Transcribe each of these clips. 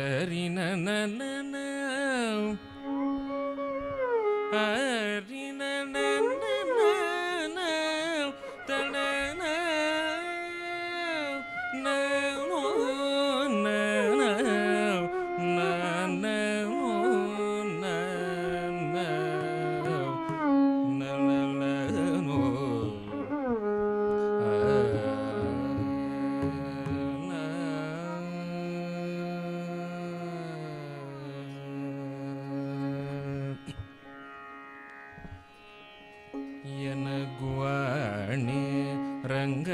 ತದರಿನ ನನ ಹರಿನ ಎನಗುವಾಣೆ ರಂಗ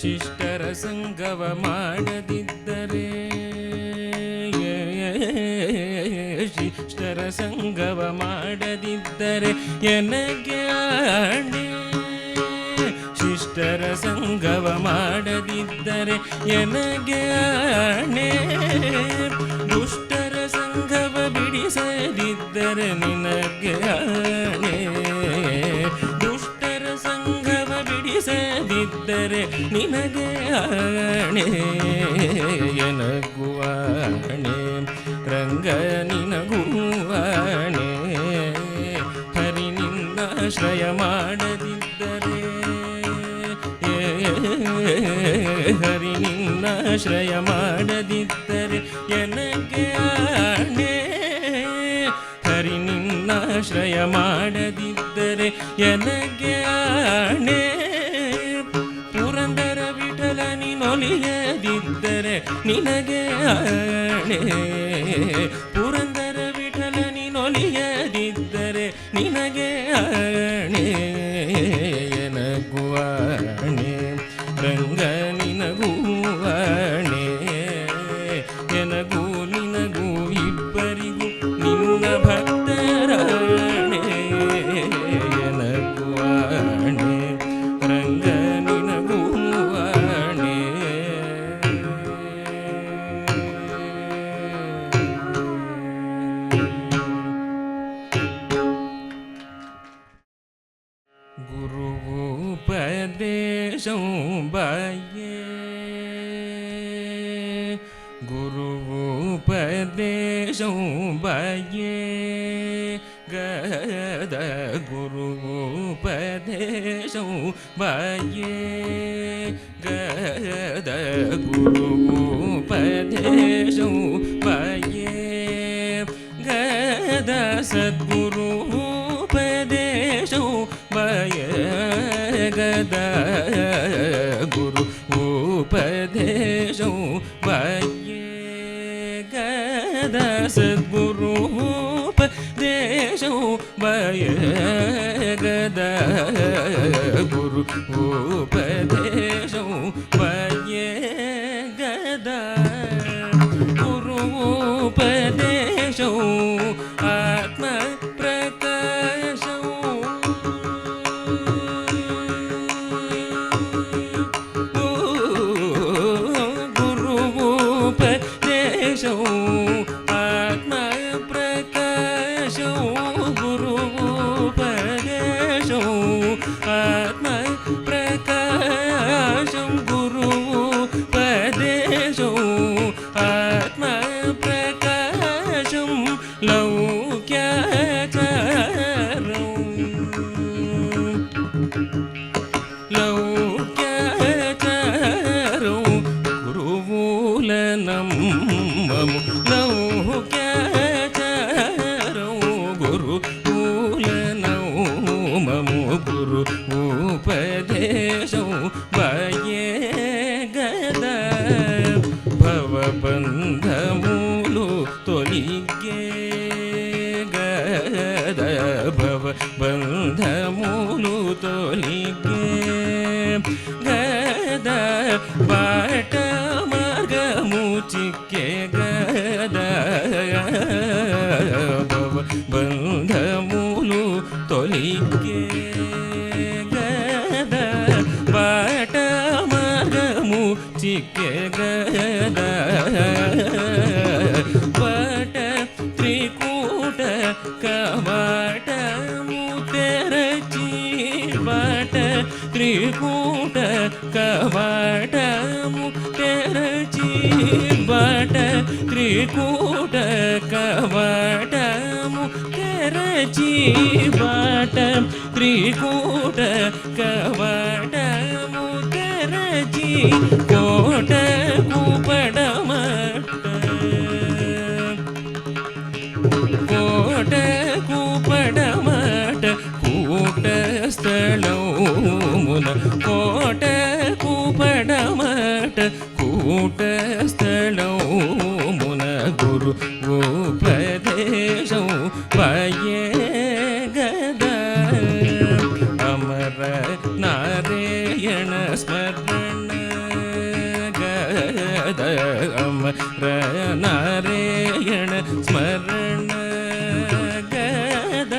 ಶಿಷ್ಟರ ಸಂಗವ ಮಾಡದಿದ್ದರೆ ಶಿಷ್ಟರ ಸಂಗವ ಮಾಡದಿದ್ದರೆ ಎನಗೆ ಆಣೆ. ಶಿಷ್ಟರ ಸಂಗವ ಮಾಡದಿದ್ದರೆ ಎನಗೆ ಆಣೆ. ದುಷ್ಟರ ಸಂಘವ ಬಿಡಿಸದಿದ್ದರೆ ನಿನಗೆ ಬಿಡಿಸದಿದ್ದರೆ ನಿನಗೆ ಆಣೆ ಎನಗುವಾಣೆ ರಂಗ ನಿನಗುವಾಣೆ ಹರಿ ನಿನ್ನಾಶ್ರಯ ಮಾಡದಿದ್ದರೆ ಹರಿ ನಿನ್ನಾಶ್ರಯ ಮಾಡದಿದ್ದರೆ ಎನಗೆ ಆಣೆ ಹರಿ ನಿನ್ನಾಶ್ರಯ ಮಾಡದಿದ್ದರೆ ಎನಗೆ ಆಣೆ ನೊಲಿಯದಿದ್ದರೆ ನಿನಗೆ ಅಣೆ ಗುರುವುಪದೇಶಂ ಬಾಯೇ ಗದ ಗುರುವುಪದೇಶಂ ಬಾಯೇ ಗದ ಗುರುವುಪದೇಶಂ ಬಾಯೇ ಗದ ಸದ್ಗುರು ಉಪದೇಶಂ ಬಯ ಗದ ಗುರು ಉಪದೇಶಂ ಬಯ सद्गुरूप देशो वय गदा गुरूप ഗദ പാട്ടമാർഗമൂച്ചിക്കേ ഗദ. ബന്ധമൂലു തൊലിക്കേ ഗദ പാട്ടമാർഗമൂച്ചിക്കേ ഗദ. വട മുട്ടരചി വട ത്രികൂട കവട മുട്ടരചി വട ത്രികൂട കവട മുട്ടരചി കോട കൂപടമട്ട കോട കൂപടമട്ട കൂട്ട സ്ഥലവും കോട്ട സ്മരണ ഗരണ സ്മരണ ഗദ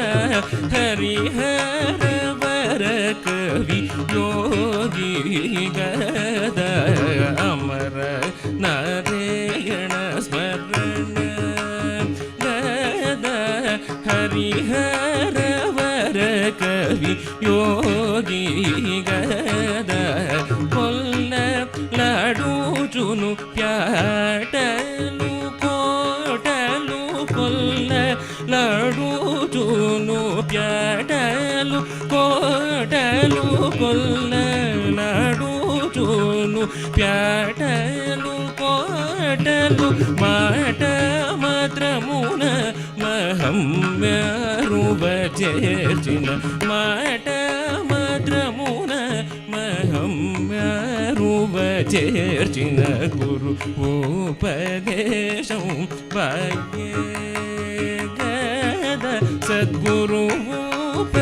ഹരിഹര വര കവി യോഗി ഗദ അമര നാരായണ സ്മരണ ഗദ ഹരിഹര വര കവി യോഗി ഗദ లాడుచును ప్యాటలు కోటలు కొల్ల లడుచును ప్యాటలు కోటలు కొల్ల నడుచును ప్యాటలు కోటలు మాట మాత్రమున మహమ్యారువ చేర్చిన మాట చేర్చిన గురు ఉపదేశం భాగ్య గద సద్గురు ఉప